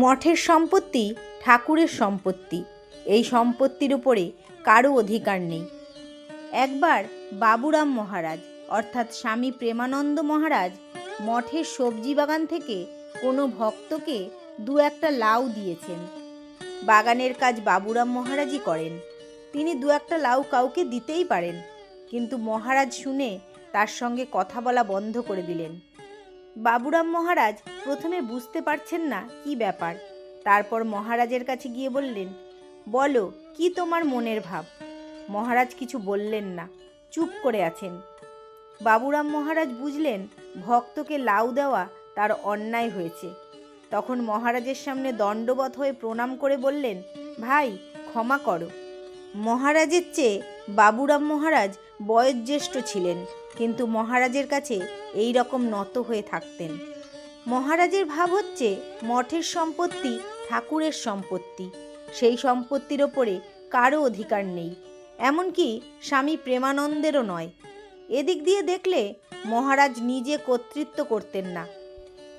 মঠের সম্পত্তি, ঠাকুরের সম্পত্তি। এই সম্পত্তির উপরে কারও অধিকার নেই। একবার বাবুরাম মহারাজ, অর্থাৎ স্বামী প্রেমানন্দ মহারাজ, মঠের সবজি বাগান থেকে কোনো ভক্তকে দু একটা লাউ দিয়েছেন। বাগানের কাজ বাবুরাম মহারাজই করেন। তিনি দু একটা লাউ কাউকে দিতেই পারেন, কিন্তু মহারাজ শুনে তার সঙ্গে কথা বলা বন্ধ করে দিলেন। বাবুরাম মহারাজ প্রথমে বুঝতে পারছেন না কি ব্যাপার। তারপর মহারাজের কাছে গিয়ে বললেন, বলো, কি তোমার মনের ভাব? মহারাজ কিছু বললেন না, চুপ করে আছেন। বাবুরাম মহারাজ বুঝলেন ভক্তকে লাউ দেওয়া তার অন্যায় হয়েছে। তখন মহারাজের সামনে দণ্ডবধ হয়ে প্রণাম করে বললেন, ভাই, ক্ষমা করো। মহারাজের চেয়ে বাবুরাম মহারাজ বয়োজ্যেষ্ঠ ছিলেন, কিন্তু মহারাজের কাছে এই রকম নত হয়ে থাকতেন। মহারাজের ভাব হচ্ছে মঠের সম্পত্তি, ঠাকুরের সম্পত্তি। সেই সম্পত্তির ওপরে কারও অধিকার নেই। এমনকি স্বামী প্রেমানন্দেরও নয়। এদিক দিয়ে দেখলে মহারাজ নিজে কর্তৃত্ব করতেন না।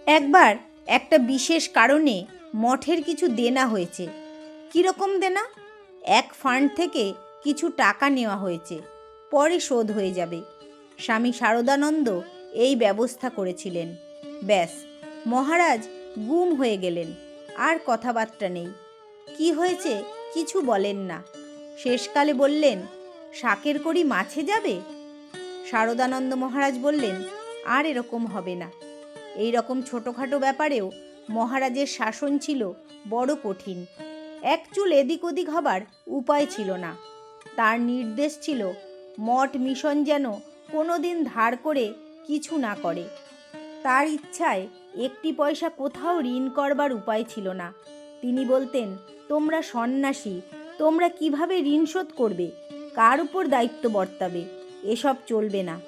একবার একটা বিশেষ কারণে মঠের কিছু দেনা হয়েছে। কীরকম দেনা? এক ফান্ড থেকে কিছু টাকা নেওয়া হয়েছে। পরে শোধ হয়ে যাবে। স্বামী শারদানন্দ এই ব্যবস্থা করেছিলেন। ব্যাস, মহারাজ গুম হয়ে গেলেন, আর কথাবার্তা নেই। কি হয়েছে কিছু বলেন না। শেষকালে বললেন, শাকের করি মাছে যাবে? শারদানন্দ মহারাজ বললেন, আর এরকম হবে না। এই রকম ছোটোখাটো ব্যাপারেও মহারাজের শাসন ছিল বড় কঠিন। এক চুল এদিক ওদিক হবার উপায় ছিল না। তার নির্দেশ ছিল মঠ মিশন যেন কোনো দিন ধার করে কিছু না করে। তার ইচ্ছায় একটি পয়সা কোথাও ঋণ করবার উপায় ছিল না। তিনি বলতেন, তোমরা সন্ন্যাসী, তোমরা কীভাবে ঋণ শোধ করবে? কার উপর দায়িত্ব বর্তাবে? এসব চলবে না।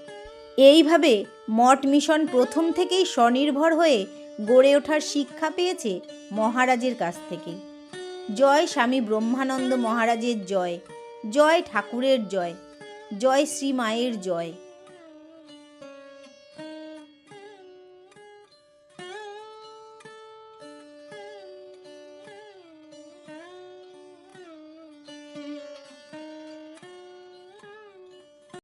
এইভাবে মঠ মিশন প্রথম থেকেই স্বনির্ভর হয়ে গড়ে ওঠার শিক্ষা পেয়েছে মহারাজের কাছ থেকে। জয় স্বামী ব্রহ্মানন্দ মহারাজের জয় জয় ঠাকুরের জয়। জয় শ্রী মায়ের জয়।